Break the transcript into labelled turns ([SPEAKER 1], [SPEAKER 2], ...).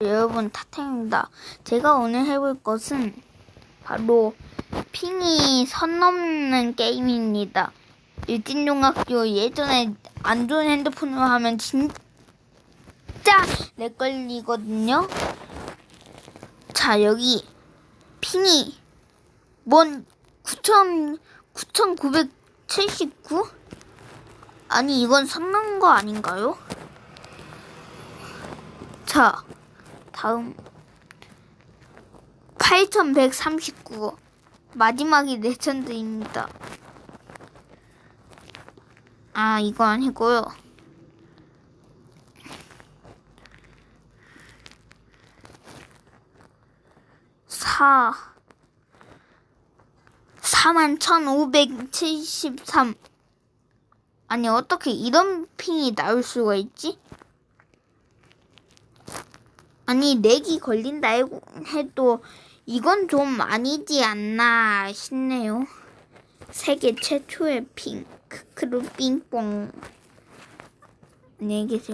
[SPEAKER 1] 여러분 타탱입니다. 제가 오늘 해볼 것은 바로 핑이 선 넘는 게임입니다. 일진중학교 예전에 안 좋은 핸드폰으로 하면 진짜 렉 걸리거든요. 자 여기 핑이 뭔9,000 9,979? 아니 이건 선 넘는 거 아닌가요? 자 다음 8139 마지막이 레전드입니다. 아 이거 아니고요. 사 41,573 아니 어떻게 이런 핑이 나올 수가 있지? 아니 렉이 걸린다 해도 이건 좀 아니지 않나 싶네요. 세계 최초의 핑 크 크루 삥뽕 안녕히 계세요.